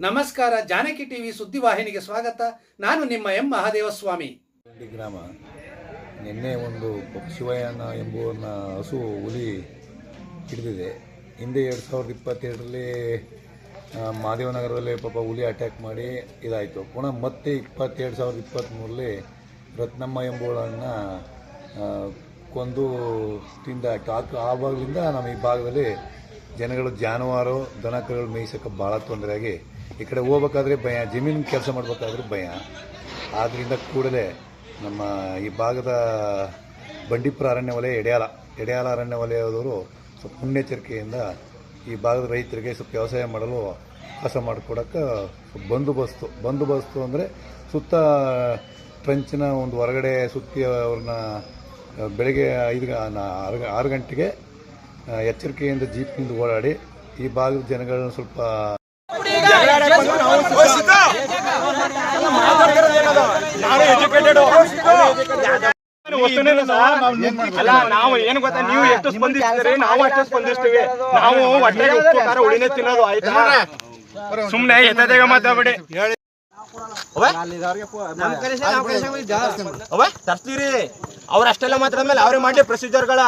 ನಮಸ್ಕಾರ, ಜಾನಕಿ ಟಿವಿ ಸುದ್ದಿವಾಹಿನಿಗೆ ಸ್ವಾಗತ. ನಾನು ನಿಮ್ಮ ಎಂ. ಮಹಾದೇವಸ್ವಾಮಿ. ಗ್ರಾಮ. ನಿನ್ನೆ ಒಂದು ಶಿವಯಾನ ಎಂಬುವನ್ನ ಹಸು ಹುಲಿ ಹಿಡಿದಿದೆ. ಹಿಂದೆ ಎರಡು ಸಾವಿರದ ಇಪ್ಪತ್ತೆರಡರಲ್ಲಿ ಮಹಾದೇವನಗರದಲ್ಲಿ ಪಾಪ ಹುಲಿ ಅಟ್ಯಾಕ್ ಮಾಡಿ ಇದಾಯಿತು. ಪುನಃ ಮತ್ತೆ ಇಪ್ಪತ್ತೆರಡು ಸಾವಿರದ ಇಪ್ಪತ್ತ್ಮೂರರಲ್ಲಿ ರತ್ನಮ್ಮ ಎಂಬುವಳನ್ನು ಕೊಂದು ತಿಂದಾಯ್ತು. ಆವಾಗಲಿಂದ ನಮ್ಮ ಈ ಭಾಗದಲ್ಲಿ ಜನಗಳು ಜಾನುವಾರು ದನ ಕರುಗಳು ಮೇಯಿಸೋಕ್ಕೆ ಭಾಳ ತೊಂದರೆಯಾಗಿ ಈ ಕಡೆ ಹೋಗ್ಬೇಕಾದ್ರೆ ಭಯ, ಜಮೀನು ಕೆಲಸ ಮಾಡಬೇಕಾದ್ರೆ ಭಯ. ಆದ್ದರಿಂದ ಕೂಡಲೇ ನಮ್ಮ ಈ ಭಾಗದ ಬಂಡೀಪುರ ಅರಣ್ಯ ವಲಯ ಎಡೆಯಾಲ ಎಡೆಯಾಲ ಅರಣ್ಯ ವಲಯದವರು ಸ್ವಲ್ಪ ಮುನ್ನೆಚ್ಚರಿಕೆಯಿಂದ ಈ ಭಾಗದ ರೈತರಿಗೆ ಸ್ವಲ್ಪ ವ್ಯವಸಾಯ ಮಾಡಲು ಅವಕಾಶ ಮಾಡಿಕೊಡೋಕ್ಕೆ ಬಂದೋಬಸ್ತು ಬಂದೋಬಸ್ತು ಅಂದರೆ ಸುತ್ತ ಟ್ರಂಚಿನ ಒಂದು ಹೊರಗಡೆ ಸುತ್ತಿ ಅವ್ರನ್ನ ಬೆಳಗ್ಗೆ ಐದು ಆರು ಗಂಟೆಗೆ ಎಚ್ಚರಿಕೆಯಿಂದ ಜೀಪ್ನಿಂದ ಓಡಾಡಿ ಈ ಭಾಗದ ಜನಗಳನ್ನ ಸ್ವಲ್ಪ ಅಲ್ಲ ನಾವು ಏನು ಗೊತ್ತಾ ನೀವು ಎಷ್ಟು ಸ್ಪಂದಿಸ್ತೀರಿ ನಾವು ಅಷ್ಟೇ ಸ್ಪಂದಿಸ್ತೀವಿ. ನಾವು ಹೊಟ್ಟೆಗೆ ಉಪ್ಪು ಖಾರ ಉಳಿನೇ ತಿನ್ನೋದು ಆಯ್ತಾ? ಸುಮ್ನೆ ಎತ್ತದೇಗ ಮಾತಾಡ್ಬೇಡಿ. ಅವ ತರ್ಸ್ತೀರಿ. ಅವ್ರ ಅಷ್ಟೆಲ್ಲ ಮಾತಾದ್ಮೇಲೆ ಅವ್ರೇ ಮಾಡಿ ಪ್ರೊಸೀಜರ್ಗಳ